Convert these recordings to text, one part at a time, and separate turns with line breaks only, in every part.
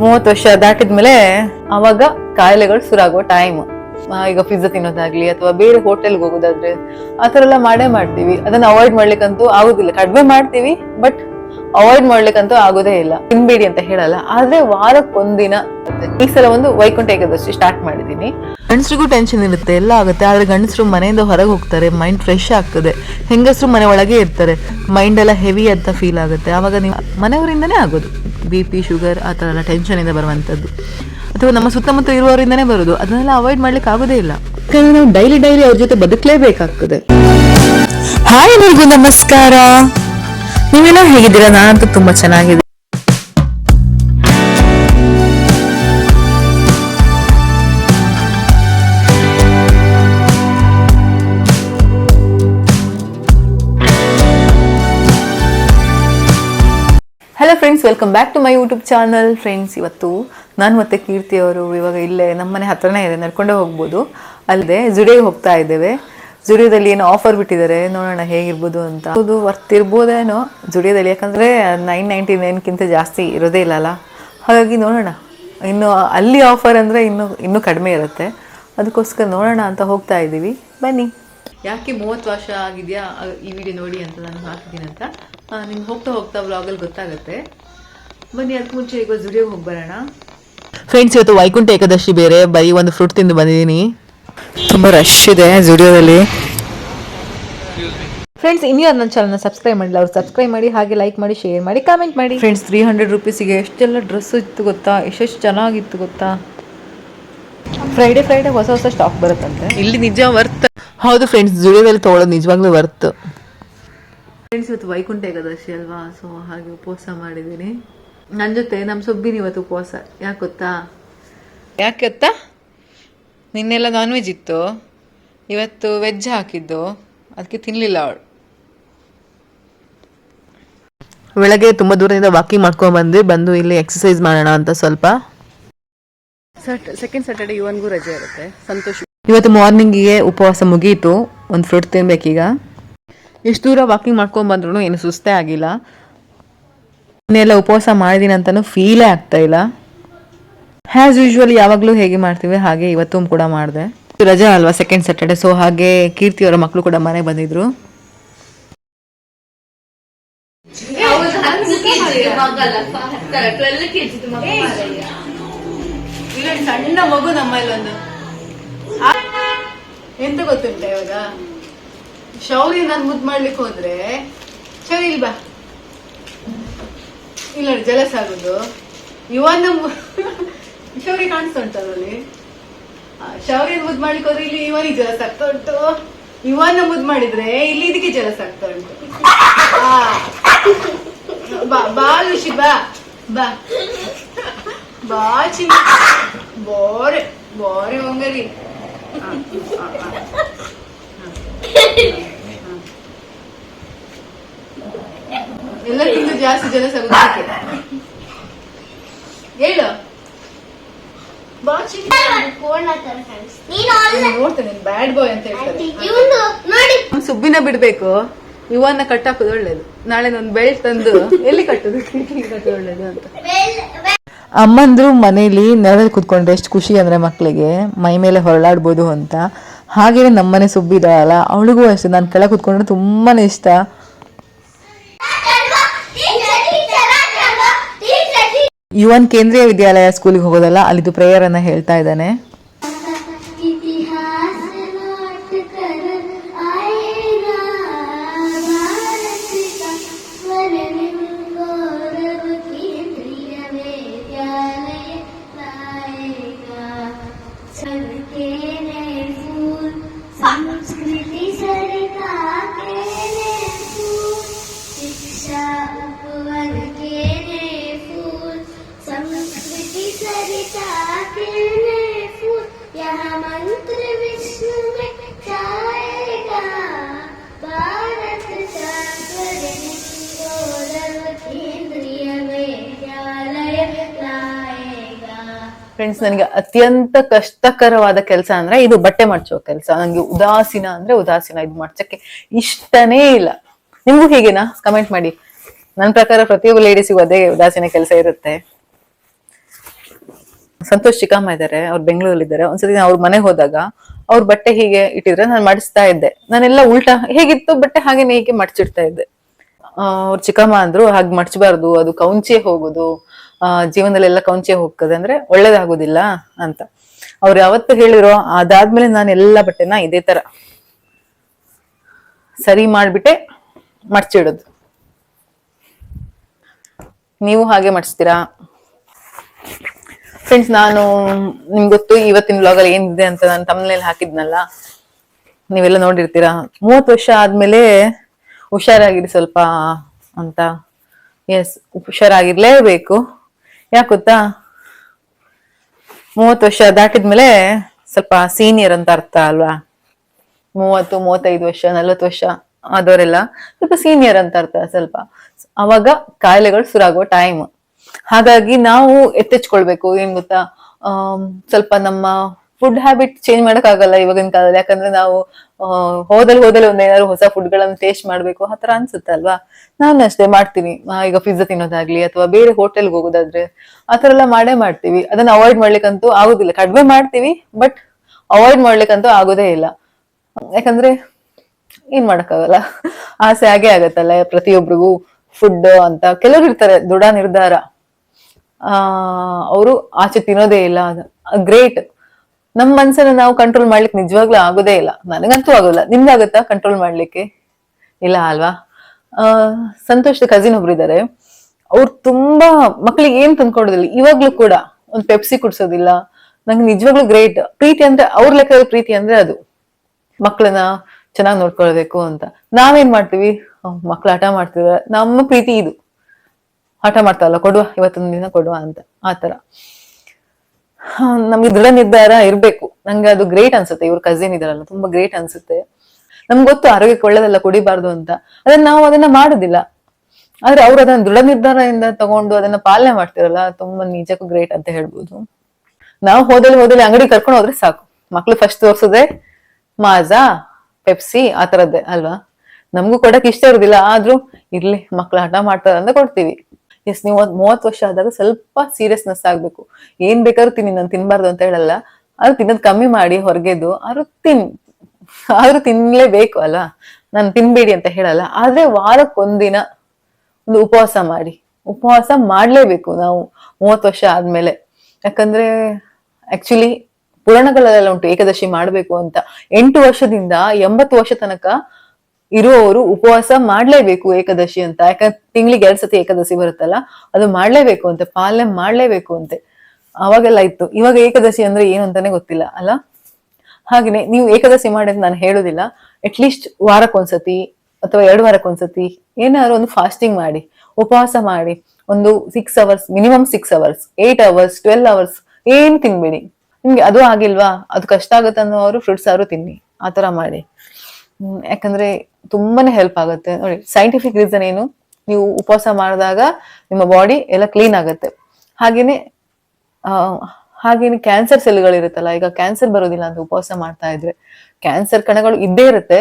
ಮೂವತ್ತು ವರ್ಷ ದಾಟಿದ್ಮೇಲೆ ಅವಾಗ ಕಾಯಿಲೆಗಳು ಶುರುವಾಗೋ ಟೈಮ್ ಈಗ ಪಿಜ್ಜಾ ತಿನ್ನೋದಾಗ್ಲಿ ಅಥವಾ ಬೇರೆ ಹೋಟೆಲ್ಗೆ ಹೋಗೋದಾದ್ರೆ ಆ ಥರ ಎಲ್ಲ ಮಾಡೇ ಮಾಡ್ತೀವಿ. ಅದನ್ನ ಅವಾಯ್ಡ್ ಮಾಡ್ಲಿಕ್ಕಂತೂ ಆಗೋದಿಲ್ಲ. ಕಡಿಮೆ ಮಾಡ್ತೀವಿ ಬಟ್ ಅವಾಯ್ಡ್ ಮಾಡ್ಲಿಕ್ಕಂತೂ ಆಗೋದೇ ಇಲ್ಲ. ತಿನ್ಬೇಡಿ ಅಂತ ಹೇಳಲ್ಲ. ಆದ್ರೆ ವಾರಕ್ಕೊಂದಿನ ಈ ಸಲ ಒಂದು ವೈಕುಂಠ ಏಕಾದಶಿ ಸ್ಟಾರ್ಟ್ ಮಾಡಿದೀನಿ. ಗಂಡಸ್ರಿಗೂ ಟೆನ್ಷನ್ ಇರುತ್ತೆ ಎಲ್ಲ ಆಗುತ್ತೆ. ಆದ್ರೆ ಗಂಡಸರು ಮನೆಯಿಂದ ಹೊರಗೆ ಹೋಗ್ತಾರೆ ಮೈಂಡ್ ಫ್ರೆಶ್ ಆಗ್ತದೆ. ಹೆಂಗಸರು ಮನೆ ಒಳಗೆ ಇರ್ತಾರೆ ಮೈಂಡ್ ಎಲ್ಲ ಹೆವಿ ಅಂತ ಫೀಲ್ ಆಗುತ್ತೆ. ಆವಾಗ ನೀವು ಮನೆಯವರಿಂದನೇ ಆಗೋದು. ಬಿ ಪಿ ಶುಗರ್ ಆ ಥರ ಎಲ್ಲ ಟೆನ್ಷನಿಂದ ಬರುವಂಥದ್ದು. ಅಥವಾ ನಮ್ಮ ಸುತ್ತಮುತ್ತ ಇರುವವರಿಂದನೇ ಬರೋದು. ಅದನ್ನೆಲ್ಲ ಅವಾಯ್ಡ್ ಮಾಡ್ಲಿಕ್ಕೆ ಆಗೋದೇ ಇಲ್ಲ. ಯಾಕಂದ್ರೆ ನಾವು ಡೈಲಿ ಡೈಲಿ ಅವ್ರ ಜೊತೆ ಬದುಕಲೇಬೇಕಾಗ್ತದೆ. ಹಾಯ್ ಎಲ್ರಿಗೂ ನಮಸ್ಕಾರ. ನೀವೆಲ್ಲ ಹೇಗಿದ್ದೀರಾ? ನಾನಂತೂ ತುಂಬಾ ಚೆನ್ನಾಗಿದೆ friends welcome back to my YouTube channel friends ಇವತ್ತು ನಾನು ಮತ್ತು ಕೀರ್ತಿ ಅವರು ಇವಾಗ ಇಲ್ಲೇ ನಮ್ಮನೆ ಹತ್ರನೇ ಇದೆ, ನಡ್ಕೊಂಡೇ ಹೋಗ್ಬೋದು. ಅಲ್ಲದೆ ಜುಡಿಯೋಗೆ ಹೋಗ್ತಾ ಇದ್ದೇವೆ. ಜುಡಿಯೋದಲ್ಲಿ ಏನೋ ಆಫರ್ ಬಿಟ್ಟಿದ್ದಾರೆ, ನೋಡೋಣ ಹೇಗಿರ್ಬೋದು ಅಂತ. ಅದು ವರ್ತ್ ಇರ್ಬೋದೇನೋ ಜುಡಿಯೋದಲ್ಲಿ ಯಾಕಂದರೆ ನೈನ್ ನೈಂಟಿ ನೈನ್ಗಿಂತ ಜಾಸ್ತಿ ಇರೋದೇ ಇಲ್ಲಲ್ಲ ಹಾಗಾಗಿ ನೋಡೋಣ. ಇನ್ನು ಅಲ್ಲಿ ಆಫರ್ ಅಂದರೆ ಇನ್ನು, ಇನ್ನೂ ಕಡಿಮೆ ಇರುತ್ತೆ. ಅದಕ್ಕೋಸ್ಕರ ನೋಡೋಣ ಅಂತ ಹೋಗ್ತಾ ಇದ್ದೀವಿ. ಬನ್ನಿ. ಯಾಕೆ ಮೂವತ್ತು ವರ್ಷ ಆಗಿದೆಯಾ ಈ ವಿಡಿಯೋ ನೋಡಿ ಅಂತ ನಾನು ಹಾಕಿದ್ದೀನಿ ಅಂತ. ನಿಮ್ಗೆ ಹೋಗ್ತಾ ಹೋಗ್ತಾ ವ್ಲಾಗಲ್ಲಿ ಗೊತ್ತಾಗುತ್ತೆ. ಬನ್ನಿ ಅದಕ್ಕೆ ಮುಂಚೆ ಈಗ ಜುಡಿಯೋಗೆ ಹೋಗಿ ಬರೋಣ. ಫ್ರೆಂಡ್ಸ್ ಇವತ್ತು ವೈಕುಂಠ ಏಕಾದಶಿ ಬೇರೆ ಬರೀ ಒಂದು ಫ್ರೂಟ್ ತಿಂದು ಬಂದಿದ್ದೀನಿ. ತುಂಬ ರಶ್ ಇದೆ ಜುಡಿಯೋದಲ್ಲಿ. ಫ್ರೆಂಡ್ಸ್ ಇನ್ನೂ ನನ್ನ ಚಾನಲ್ನ ಸಬ್ಸ್ಕ್ರೈಬ್ ಮಾಡಿಲ್ಲ ಅವ್ರು ಸಬ್ಸ್ಕ್ರೈಬ್ ಮಾಡಿ ಹಾಗೆ ಲೈಕ್ ಮಾಡಿ ಶೇರ್ ಮಾಡಿ ಕಾಮೆಂಟ್ ಮಾಡಿ. ಫ್ರೆಂಡ್ಸ್ ತ್ರೀ ಹಂಡ್ರೆಡ್ ರುಪೀಸಿಗೆ ಎಷ್ಟೆಲ್ಲ ಡ್ರೆಸ್ ಇತ್ತು ಗೊತ್ತಾ? ಎಷ್ಟೆಷ್ಟು ಚೆನ್ನಾಗಿತ್ತು ಗೊತ್ತಾ? ಫ್ರೈಡೇ ಫ್ರೈಡೇ ಹೊಸ ಹೊಸ ಸ್ಟಾಕ್ ಬರುತ್ತಂತೆ. ಇಲ್ಲಿ ನಿಜ ವರ್ತ್ ಹೌದು ಫ್ರೆಂಡ್ಸ್ ಜುಡಿಯೋದಲ್ಲಿ ತೊಗೊಳೋದು ನಿಜವಾಗ್ಲೂ ವರ್ತ್ ಫ್ರೆಂಡ್ಸ್ ಇವತ್ತು ವೈಕುಂಠ ಏಕಾದಶಿ ಅಲ್ವಾ? ಸೊ ಹಾಗೆ ಉಪವಾಸ ಮಾಡಿದ್ದೀನಿ. ನನ್ನ ಜೊತೆ ನಮ್ಮ ಸುಬ್ಬಿನ ಇವತ್ತು ಉಪವಾಸ. ಯಾಕೆ ಗೊತ್ತಾ? ಯಾಕೆ ಗೊತ್ತಾ? ನಿನ್ನೆಲ್ಲ ನಾನ್ ವೆಜ್ ಇತ್ತು. ಇವತ್ತು ವೆಜ್ ಹಾಕಿದ್ದು. ಅದಕ್ಕೆ ತಿನ್ನಲಿಲ್ಲ ಅವಳು. ಬೆಳಗ್ಗೆ ತುಂಬ ದೂರದಿಂದ ವಾಕಿಂಗ್ ಮಾಡ್ಕೊಂಡು ಬಂದು ಬಂದು ಇಲ್ಲಿ ಎಕ್ಸಸೈಸ್ ಮಾಡೋಣ ಅಂತ ಸ್ವಲ್ಪ. ಸೆಕೆಂಡ್ ಸ್ಯಾಟರ್ಡೆ ಇವನ್ಗೂ ರಜೆ ಇರುತ್ತೆ. ಸಂತೋಷ ಇವತ್ತು ಮಾರ್ನಿಂಗಿಗೆ ಉಪವಾಸ ಮುಗೀತು. ಒಂದು ಫ್ರೂಟ್ ತಿನ್ಬೇಕೀಗ. ಎಷ್ಟು ದೂರ ವಾಕಿಂಗ್ ಮಾಡ್ಕೊಂಡು ಬಂದ್ರೂ ಏನು ಸುಸ್ತೇ ಆಗಿಲ್ಲ. ಇನ್ನೆಲ್ಲ ಉಪವಾಸ ಮಾಡಿದೀನಿ ಅಂತಲೂ ಫೀಲೇ ಆಗ್ತಾ ಇಲ್ಲ. ಹ್ಯಾಸ್ ಯೂಶ್ವಲಿ ಯಾವಾಗಲೂ ಹೇಗೆ ಮಾಡ್ತೀವಿ ಹಾಗೆ ಇವತ್ತು ಕೂಡ ಮಾಡಿದೆ. ರಜಾ ಅಲ್ವಾ ಸೆಕೆಂಡ್ ಸ್ಯಾಟರ್ಡೆ ಸೊ ಹಾಗೆ ಕೀರ್ತಿ ಅವರ ಮಕ್ಕಳು ಕೂಡ ಮನೆ ಬಂದಿದ್ರು. ಸಣ್ಣ ಮಗು ನಮ್ಮಲ್ಲಿ ಎಂತ ಗೊತ್ತುಂಟ ಇವಾಗ? ಶೌರಿ ನಾನು ಮುದ್ದು ಮಾಡ್ಲಿಕ್ಕೆ ಹೋದ್ರೆ ಶೌರಿ ಇಲ್ಲಿ ಬಾ. ಇಲ್ಲ ನೋಡಿ ಜಲಸ್ ಆಗುದು. ಇವನ್ನ ಶೌರ್ಯ ಶೌರಿ ಕಾಣಿಸ್ತಾ ಉಂಟು ಅದರಲ್ಲಿ. ಶೌರಿ ಮುದ್ ಮಾಡ್ಲಿಕ್ಕೆ ಇಲ್ಲಿ ಇವನಿಗೆ ಜಲಸ್ ಆಗ್ತಾ ಉಂಟು. ಇವನ್ನ ಮುದ್ ಮಾಡಿದ್ರೆ ಇಲ್ಲಿ ಇದಕ್ಕೆ ಜಲಸ್ ಆಗ್ತಾ ಉಂಟು. ಬಾ ಶಿ ಬಾ ಬಾ. ಬಾ, ಚಿನ್ನ. ಬೋರೆ ಬೋರೆ ಒಂಗರಿ ಎಲ್ಲಕ್ಕಿಂತ ಜಾಸ್ತಿ ಜನ ಸಗುದಕ್ಕೆ ಹೇಳು. ಬಾ ಚಿನ್ನ
ನೀನು
ನೋಡ್ತೇನೆ ಬ್ಯಾಡ್ ಬಾಯ್ ಅಂತ ಹೇಳ್ತಾರೆ.
ಇವನು ನೋಡಿ.
ಅವ್ನ್ ಸುಬ್ಬಿನ ಬಿಡ್ಬೇಕು. ಇವನ್ನ ಕಟ್ಟಾಕೋದು ಒಳ್ಳೇದು. ನಾಳೆ ನಾನು ಬೆಲ್ಟ್ ತಂದು ಎಲ್ಲಿ ಕಟ್ಟುದು? ಕಿಟಕಿ ಕಟ್ಟೋದು ಒಳ್ಳೇದು ಅಂತ. ಅಮ್ಮಂದ್ರು ಮನೇಲಿ ನೆಲದಲ್ಲಿ ಕುತ್ಕೊಂಡ್ರೆ ಎಷ್ಟು ಖುಷಿ ಅಂದ್ರೆ ಮಕ್ಕಳಿಗೆ ಮೈ ಮೇಲೆ ಹೊರಳಾಡ್ಬೋದು ಅಂತ. ಹಾಗೇನೆ ನಮ್ಮನೆ ಸುಬ್ಬಿದಾಳಲ್ಲ ಅವಳಿಗೂ ಅಷ್ಟೇ. ನಾನು ಕೆಳಗೆ ಕುತ್ಕೊಂಡ್ರೆ ತುಂಬಾನೇ ಇಷ್ಟ. ಯುವನ್ ಕೇಂದ್ರೀಯ ವಿದ್ಯಾಲಯ ಸ್ಕೂಲಿಗೆ ಹೋಗೋದಲ್ಲ ಅಲ್ಲಿದು ಪ್ರೇಯರ್ ಅನ್ನ ಹೇಳ್ತಾ ಇದ್ದಾನೆ. ಫ್ರೆಂಡ್ಸ್ ನನಗೆ ಅತ್ಯಂತ ಕಷ್ಟಕರವಾದ ಕೆಲಸ ಅಂದ್ರೆ ಇದು ಬಟ್ಟೆ ಮಡ್ಚೋ ಕೆಲಸ. ನನಗೆ ಉದಾಸೀನ ಅಂದ್ರೆ ಉದಾಸೀನ. ಇದು ಮಡ್ಚಕ್ಕೆ ಇಷ್ಟನೇ ಇಲ್ಲ. ನಿಮ್ಗೂ ಹೀಗೇನಾ? ಕಮೆಂಟ್ ಮಾಡಿ. ನನ್ನ ಪ್ರಕಾರ ಪ್ರತಿಯೊಬ್ಬ ಲೇಡೀಸಿಗೂ ಅದೇ ಉದಾಸೀನ ಕೆಲಸ ಇರುತ್ತೆ. ಸಂತೋಷ್ ಚಿಕ್ಕಮ್ಮ ಇದ್ದಾರೆ ಅವ್ರು ಬೆಂಗಳೂರಲ್ಲಿ ಇದ್ದಾರೆ ಒಂದ್ಸತಿ ಅವ್ರ ಮನೆಗೆ ಹೋದಾಗ ಅವ್ರ ಬಟ್ಟೆ ಹೀಗೆ ಇಟ್ಟಿದ್ರೆ ನಾನು ಮಡಿಸ್ತಾ ಇದ್ದೆ. ನಾನೆಲ್ಲ ಉಲ್ಟಾ ಹೇಗಿತ್ತು? ಬಟ್ಟೆ ಹಾಗೇನೆ ಹೀಗೆ ಮಡ್ಚಿಡ್ತಾ ಇದ್ದೆ. ಅವ್ರ ಚಿಕ್ಕಮ್ಮ ಅಂದ್ರು, ಹಾಗೆ ಮಡ್ಚಬಾರ್ದು ಅದು ಕೌಂಚೆ ಹೋಗುದು. ಜೀವನದಲ್ಲೆಲ್ಲ ಕೌಂಚೆ ಹೋಗ್ತದೆ ಅಂದ್ರೆ ಒಳ್ಳೇದಾಗೋದಿಲ್ಲ ಅಂತ. ಅವ್ರು ಯಾವತ್ತು ಹೇಳಿರೋ ಅದಾದ್ಮೇಲೆ ನಾನು ಎಲ್ಲ ಬಟ್ಟೆನ ಇದೇ ತರ ಸರಿ ಮಾಡ್ಬಿಟ್ಟೆ ಮಡ್ಚಿಡೋದು ನೀವು ಹಾಗೆ ಮಡ್ಸ್ತೀರಾ? ಫ್ರೆಂಡ್ಸ್ ನಾನು ನಿಮ್ಗೆ ಗೊತ್ತು, ಇವತ್ತಿನ ಅಲ್ಲಿ ಏನಿದೆ ಅಂತ ನಾನು ತಮ್ಮನೇಲಿ ಹಾಕಿದ್ನಲ್ಲ? ನೀವೆಲ್ಲ ನೋಡಿರ್ತೀರಾ? ಮೂವತ್ತು ವರ್ಷ ಆದ್ಮೇಲೆ ಹುಷಾರಾಗಿರಿ ಸ್ವಲ್ಪ ಅಂತ. ಎಸ್ ಹುಷಾರಾಗಿರ್ಲೇಬೇಕು. ಯಾಕೆ ಗೊತ್ತಾ? ಮೂವತ್ತು ವರ್ಷ ದಾಟಿದ್ಮೇಲೆ ಸ್ವಲ್ಪ ಸೀನಿಯರ್ ಅಂತ ಅರ್ಥ ಅಲ್ವಾ? ಮೂವತ್ತು, ಮೂವತ್ತೈದು ವರ್ಷ, ನಲ್ವತ್ತು ವರ್ಷ ಆದವರೆಲ್ಲ ಸ್ವಲ್ಪ ಸೀನಿಯರ್ ಅಂತ ಅರ್ಥ ಸ್ವಲ್ಪ. ಅವಾಗ ಕಾಯಿಲೆಗಳು ಶುರುವಾಗುವ ಟೈಮ್ ಹಾಗಾಗಿ ನಾವು ಎತ್ತೆಚ್ಕೊಳ್ಬೇಕು. ಏನ್ ಗೊತ್ತಾ? ಸ್ವಲ್ಪ ನಮ್ಮ ಫುಡ್ ಹ್ಯಾಬಿಟ್ ಚೇಂಜ್ ಮಾಡಕ್ ಆಗಲ್ಲ ಇವಾಗಿನ ಕಾಲದಲ್ಲಿ. ಯಾಕಂದ್ರೆ ನಾವು ಹೋದಲ್ಲಿ ಹೋದಲ್ಲಿ ಒಂದೇನಾದ್ರು ಹೊಸ ಫುಡ್ ಗಳನ್ನ ಟೇಸ್ಟ್ ಮಾಡ್ಬೇಕು, ಆ ಥರ ಅನ್ಸುತ್ತೆ ಅಲ್ವಾ? ನಾನು ಅಷ್ಟೇ ಮಾಡ್ತೀನಿ. ಈಗ ಪಿಜ್ಜಾ ತಿನ್ನೋದಾಗ್ಲಿ ಅಥವಾ ಬೇರೆ ಹೋಟೆಲ್ಗೆ ಹೋಗೋದಾದ್ರೆ ಆ ಥರ ಎಲ್ಲ ಮಾಡೇ ಮಾಡ್ತೀವಿ. ಅದನ್ನ ಅವಾಯ್ಡ್ ಮಾಡ್ಲಿಕ್ಕಂತೂ ಆಗೋದಿಲ್ಲ. ಕಡಿಮೆ ಮಾಡ್ತೀವಿ ಬಟ್ ಅವಾಯ್ಡ್ ಮಾಡ್ಲಿಕ್ಕಂತೂ ಆಗೋದೇ ಇಲ್ಲ. ಯಾಕಂದ್ರೆ ಏನ್ ಮಾಡಕ್ಕಾಗಲ್ಲ. ಆಸೆ ಹಾಗೆ ಆಗತ್ತಲ್ಲ ಪ್ರತಿಯೊಬ್ಬರಿಗೂ ಫುಡ್ ಅಂತ. ಕೆಲವ್ರು ಇರ್ತಾರೆ, ದೃಢ ನಿರ್ಧಾರ. ಆ, ಅವರು ಆಚೆ ತಿನ್ನೋದೇ ಇಲ್ಲ. ಗ್ರೇಟ್ ನಮ್ ಮನ್ಸನ್ನ ನಾವು ಕಂಟ್ರೋಲ್ ಮಾಡ್ಲಿಕ್ಕೆ ನಿಜವಾಗ್ಲೂ ಆಗೋದೇ ಇಲ್ಲ. ನನಗಂತೂ ಆಗೋಲ್ಲ. ನಿಮ್ಗಾಗತ್ತಾ ಕಂಟ್ರೋಲ್ ಮಾಡ್ಲಿಕ್ಕೆ? ಇಲ್ಲ ಅಲ್ವಾ? ಆ, ಸಂತೋಷ್ ಕಸಿನ್ ಒಬ್ರು ಇದ್ದಾರೆ ಅವ್ರು ತುಂಬಾ ಮಕ್ಳಿಗೆ ಏನ್ ತಂದ್ಕೊಡೋದಿಲ್ಲ ಇವಾಗ್ಲೂ ಕೂಡ ಒಂದ್ ಪೆಪ್ಸಿ ಕುಡ್ಸೋದಿಲ್ಲ. ನಂಗೆ ನಿಜವಾಗ್ಲೂ ಗ್ರೇಟ್ ಪ್ರೀತಿ ಅಂದ್ರೆ ಅವ್ರ ಲೆಕ್ಕದ ಪ್ರೀತಿ ಅಂದ್ರೆ ಅದು. ಮಕ್ಕಳನ್ನ ಚೆನ್ನಾಗಿ ನೋಡ್ಕೊಳ್ಬೇಕು ಅಂತ. ನಾವೇನ್ ಮಾಡ್ತೀವಿ? ಮಕ್ಳು ಹಠ ಮಾಡ್ತಿದ್ರೆ. ನಮ್ಮ ಪ್ರೀತಿ ಇದು. ಹಠ ಮಾಡ್ತಾವಲ್ಲ, ಕೊಡುವ, ಇವತ್ತೊಂದು ದಿನ ಕೊಡುವ ಅಂತ. ಆತರ ನಮ್ಗೆ ದೃಢ ನಿರ್ಧಾರ ಇರ್ಬೇಕು. ನಂಗೆ ಅದು ಗ್ರೇಟ್ ಅನ್ಸುತ್ತೆ. ಇವ್ರ ಕಸಿನ್ ಇದಾರಲ್ಲ ತುಂಬಾ ಗ್ರೇಟ್ ಅನ್ಸುತ್ತೆ. ನಮ್ಗೆ ಗೊತ್ತು ಆರೋಗ್ಯಕ್ಕೆ ಒಳ್ಳೆದಲ್ಲ, ಕುಡಿಬಾರ್ದು ಅಂತ. ಅದನ್ನ ನಾವು ಅದನ್ನ ಮಾಡುದಿಲ್ಲ. ಆದ್ರೆ ಅವ್ರು ಅದನ್ನ ದೃಢ ನಿರ್ಧಾರದಿಂದ ತಗೊಂಡು ಅದನ್ನ ಪಾಲನೆ ಮಾಡ್ತಿರಲ್ಲ ತುಂಬಾ ನಿಜಕ್ಕೂ ಗ್ರೇಟ್ ಅಂತ ಹೇಳ್ಬೋದು. ನಾವು ಹೋದಲ್ಲಿ ಹೋದಲ್ಲಿ ಅಂಗಡಿ ಕರ್ಕೊಂಡು ಹೋದ್ರೆ ಸಾಕು. ಮಕ್ಳು ಫಸ್ಟ್ ತೋರ್ಸೋದೆ ಮಾಜಾ ಪೆಪ್ಸಿ ಆ ತರದ್ದೇ, ಅಲ್ವಾ? ನಮಗೂ ಕೊಡಕ್ ಇಷ್ಟ ಇರುದಿಲ್ಲ. ಆದ್ರೂ ಇರ್ಲಿ, ಮಕ್ಳು ಹಠ ಮಾಡ್ತಾರ ಅಂತ ಕೊಡ್ತೀವಿ. ಎಸ್, ನೀವು ಒಂದ್ ಮೂವತ್ತು ವರ್ಷ ಆದಾಗ ಸ್ವಲ್ಪ ಸೀರಿಯಸ್ನೆಸ್ ಆಗ್ಬೇಕು. ಏನ್ ಬೇಕಾದ್ರೂ ತಿನ್ನಿ, ನಾನು ತಿನ್ಬಾರ್ದು ಅಂತ ಹೇಳಲ್ಲ. ಆದ್ರೂ ತಿನ್ನೋದು ಕಮ್ಮಿ ಮಾಡಿ ಹೊರಗೆದು. ಆದ್ರೂ ತಿನ್, ಆದ್ರೂ ತಿನ್ಲೇಬೇಕು ಅಲ್ವಾ ನಾನು ತಿನ್ಬೇಡಿ ಅಂತ ಹೇಳಲ್ಲ. ಆದ್ರೆ ವಾರಕ್ಕೊಂದಿನ ಒಂದು ಉಪವಾಸ ಮಾಡಿ. ಉಪವಾಸ ಮಾಡ್ಲೇಬೇಕು ನಾವು ಮೂವತ್ತು ವರ್ಷ ಆದ್ಮೇಲೆ. ಯಾಕಂದ್ರೆ ಆಕ್ಚುಲಿ ಪುರಾಣಗಳಲ್ಲೆಲ್ಲ ಉಂಟು ಏಕಾದಶಿ ಮಾಡ್ಬೇಕು ಅಂತ. ಎಂಟು ವರ್ಷದಿಂದ ಎಂಬತ್ತು ವರ್ಷ ತನಕ ಇರುವವರು ಉಪವಾಸ ಮಾಡ್ಲೇಬೇಕು ಏಕಾದಶಿ ಅಂತ. ಯಾಕಂದ್ರೆ ತಿಂಗಳಿಗೆ ಎರಡ್ ಸತಿ ಏಕಾದಶಿ ಬರುತ್ತಲ್ಲ ಅದು ಮಾಡ್ಲೇಬೇಕು ಅಂತೆ ಪಾಲನೆ ಮಾಡ್ಲೇಬೇಕು ಅಂತೆ. ಅವಾಗೆಲ್ಲ ಇತ್ತು. ಇವಾಗ ಏಕಾದಶಿ ಅಂದ್ರೆ ಏನು ಅಂತಾನೆ ಗೊತ್ತಿಲ್ಲ ಅಲ್ಲ? ಹಾಗೇನೆ ನೀವು ಏಕಾದಶಿ ಮಾಡಿ ನಾನು ಹೇಳೋದಿಲ್ಲ. ಅಟ್ಲೀಸ್ಟ್ ವಾರಕ್ಕೊಂದ್ಸತಿ ಅಥವಾ ಎರಡು ವಾರಕ್ಕೊಂದ್ಸತಿ ಏನಾದ್ರು ಒಂದು ಫಾಸ್ಟಿಂಗ್ ಮಾಡಿ ಉಪವಾಸ ಮಾಡಿ ಒಂದು six hours minimum six hours eight hours twelve hours ಏನ್ ತಿನ್ಬೇಡಿ. ನಿಮ್ಗೆ ಅದು ಆಗಿಲ್ವಾ? ಅದು ಕಷ್ಟ ಆಗುತ್ತೆ ಅನ್ನೋರು ಫ್ರೂಟ್ಸ್ ಆರು ತಿನ್ನಿ. ಆತರ ಮಾಡಿ. ಹ್ಮ್, ಯಾಕಂದ್ರೆ ತುಂಬಾನೇ ಹೆಲ್ಪ್ ಆಗುತ್ತೆ. ನೋಡಿ ಸೈಂಟಿಫಿಕ್ ರೀಸನ್ ಏನು? ನೀವು ಉಪವಾಸ ಮಾಡಿದಾಗ ನಿಮ್ಮ ಬಾಡಿ ಎಲ್ಲ ಕ್ಲೀನ್ ಆಗುತ್ತೆ. ಹಾಗೇನೆ ಹಾಗೇನೆ ಕ್ಯಾನ್ಸರ್ ಸೆಲ್ಗಳಿರುತ್ತಲ್ಲ ಈಗ ಕ್ಯಾನ್ಸರ್ ಬರೋದಿಲ್ಲ ಅಂತ ಉಪವಾಸ ಮಾಡ್ತಾ ಇದ್ರೆ. ಕ್ಯಾನ್ಸರ್ ಕಣಗಳು ಇದ್ದೇ ಇರುತ್ತೆ.